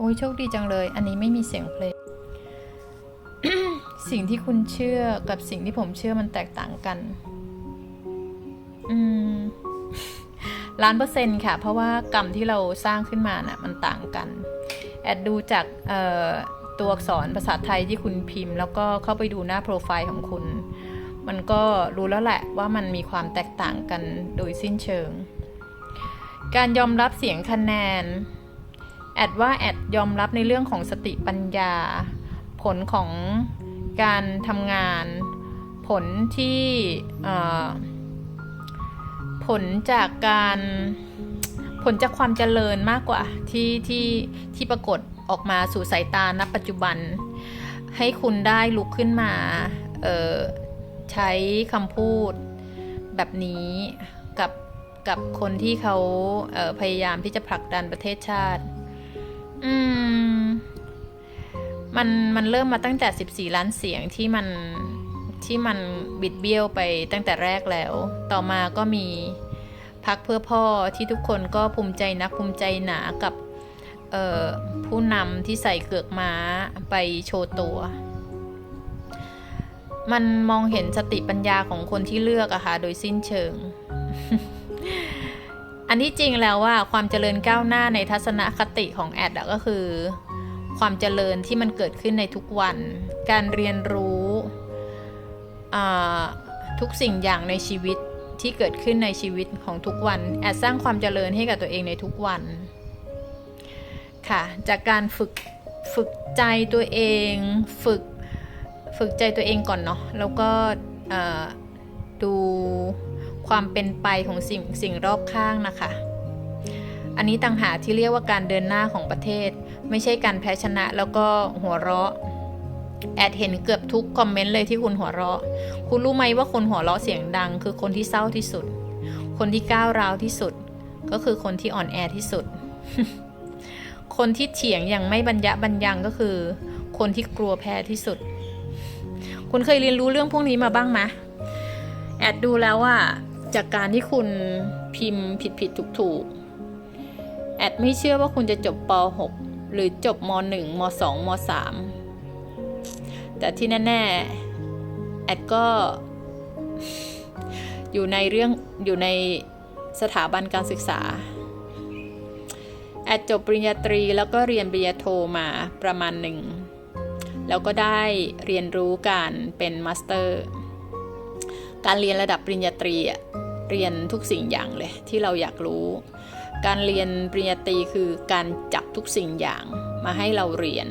โอ้ยโชคดีจังเลย อันนี้ไม่มีเสียงเพลง สิ่งที่คุณเชื่อกับสิ่งที่ผมเชื่อมันแตกต่างกัน อืมล้านเปอร์เซ็นต์ค่ะ เพราะว่ากรรมที่เราสร้างขึ้นมาน่ะมันต่างกัน แอดดูจากตัวอักษรภาษาไทยที่คุณพิมพ์ แล้วก็เข้าไปดูหน้าโปรไฟล์ของคุณ มันก็รู้แล้วแหละว่ามันมีความแตกต่างกันโดยสิ้นเชิง การยอมรับเสียงคะแนน แอดว่าแอดยอมรับในเรื่องของสติปัญญา ผลของการทำงาน ผลที่ผลจากการผลจากความเจริญมากกว่าที่ที่ที่ปรากฏออกมาสู่สายตาณปัจจุบัน ให้คุณได้ลุกขึ้นมาใช้คำพูดแบบนี้กับกับคนที่เขาเพยายามที่จะผลักดันประเทศชาติ อืม มันมันเริ่มมาตั้งแต่ 14 ล้านเสียงที่มันที่มันบิดเบี้ยวไปตั้งแต่แรกแล้ว ต่อมาก็มีพักเพื่อพ่อที่ทุกคนก็ภูมิใจนักภูมิใจหนากับผู้นำที่ใส่เกือกม้าไปโชว์ตัว มันมองเห็นสติปัญญาของคนที่เลือกอะค่ะ โดยสิ้นเชิง อันที่จริงแล้วว่าความเจริญก้าวหน้าในทัศนคติของแอดก็คือ ความเจริญที่มันเกิดขึ้นในทุกวัน การเรียนรู้ทุกสิ่งอย่างในชีวิตที่เกิดขึ้นในชีวิตของทุกวัน แอดสร้างความเจริญให้กับตัวเองในทุกวันค่ะจากการฝึกฝึกใจตัวเอง ฝึกฝึกใจตัวเองก่อนเนาะแล้วก็ดู ความเป็นไปของสิ่งสิ่งรอบข้างนะคะ อันนี้ต่างหากที่เรียกว่าการเดินหน้าของประเทศ ไม่ใช่การแพ้ชนะแล้วก็หัวเราะ แอดเห็นเกือบทุกคอมเมนต์เลยที่คุณหัวเราะ คุณรู้ไหมว่าคนหัวเราะเสียงดัง คือคนที่เศร้าที่สุด คนที่ก้าวร้าวที่สุด ก็คือคนที่อ่อนแอที่สุด คนที่เถียงอย่างไม่บรรยะบรรยังก็คือ คนที่กลัวแพ้ที่สุด คุณเคยเรียนรู้เรื่องพวกนี้มาบ้างไหมแอดดูแล้วว่า จากการที่คุณพิมพ์ผิดผิดถูกถูกๆแอดไม่เชื่อว่าคุณจะจบป .6 หรือจบม .1 ม .2 ม .3 แต่ที่แน่ๆแอดก็อยู่ในเรื่องอยู่ในสถาบันการศึกษา แอดจบปริญญาตรีแล้วก็เรียนปริญญาโทมาประมาณหนึ่ง แล้วก็ได้เรียนรู้การเป็นมาสเตอร์ การเรียนระดับปริญญาตรีอะ เรียนทุกสิ่งอย่างเลยที่เราอยากรู้ การเรียนปริญญาตรีคือการจับทุกสิ่งอย่างมาให้เราเรียน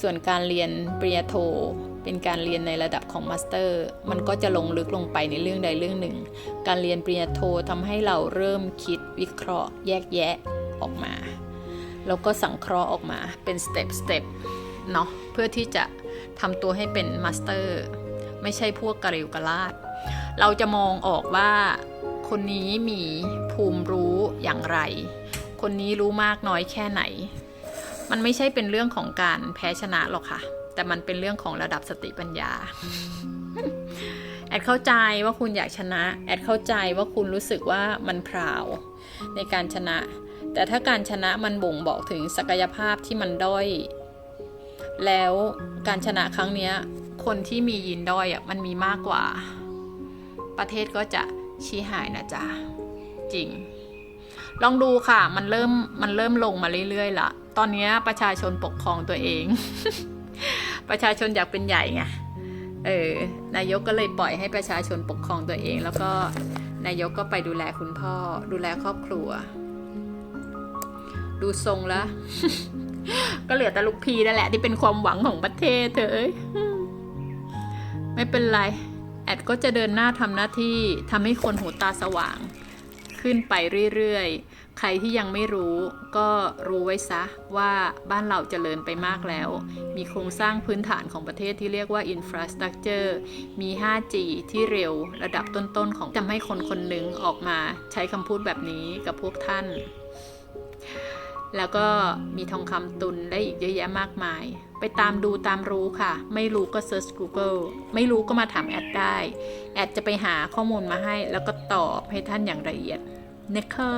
ส่วนการเรียนปริญญาโทเป็นการเรียนในระดับของมาสเตอร์ มันก็จะลงลึกลงไปในเรื่องใดเรื่องหนึ่ง การเรียนปริญญาโททำให้เราเริ่มคิดวิเคราะห์ แยกแยะออกมา แล้วก็สังเคราะห์ออกมาเป็นสเต็ปสเต็ปเนาะเพื่อที่จะทำตัวให้เป็นมาสเตอร์ ไม่ใช่พวกกระริวกระลาด เราจะมองออกว่าคนนี้มีภูมิรู้อย่างไร คนนี้รู้มากน้อยแค่ไหน มันไม่ใช่เป็นเรื่องของการแพ้ชนะหรอกค่ะ แต่มันเป็นเรื่องของระดับสติปัญญา แอดเข้าใจว่าคุณอยากชนะ แอดเข้าใจว่าคุณรู้สึกว่ามันพราวในการชนะ แต่ถ้าการชนะมันบ่งบอกถึงศักยภาพที่มันด้อย แล้วการชนะครั้งนี้คนที่มียินด้อยอะมันมีมากกว่า ประเทศก็จะชี้หายนะจ๊ะ จริง ลองดูค่ะ มันเริ่มมันเริ่มลงมาเรื่อยๆละตอนนี้ประชาชนปกครองตัวเอง ประชาชนอยากเป็นใหญ่ไงเออนายกก็เลยปล่อยให้ประชาชนปกครองตัวเอง แล้วก็นายกก็ไปดูแลคุณพ่อ ดูแลครอบครัว ดูทรงแล้วก็เหลือแต่ลูกพีนั่นแหละที่เป็นความหวังของประเทศเธอไม่เป็นไร แอดก็จะเดินหน้าทำหน้าที่ทำให้คนหูตาสว่าง ขึ้นไปเรื่อยๆ ใครที่ยังไม่รู้ก็รู้ไว้ซะว่าบ้านเราเจริญไปมากแล้ว มีโครงสร้างพื้นฐานของประเทศที่เรียกว่า infrastructure มี 5G ที่เร็วระดับต้นๆ ของทำให้คนคนหนึ่งออกมาใช้คำพูดแบบนี้กับพวกท่าน แล้วก็มีทองคำตุนได้อีกเยอะแยะมากมาย ไปตามดูตามรู้ค่ะ ไม่รู้ก็ search Google ไม่รู้ก็มาถามแอดได้ แอดจะไปหาข้อมูลมาให้ แล้วก็ตอบให้ท่านอย่างละเอียดนะคะ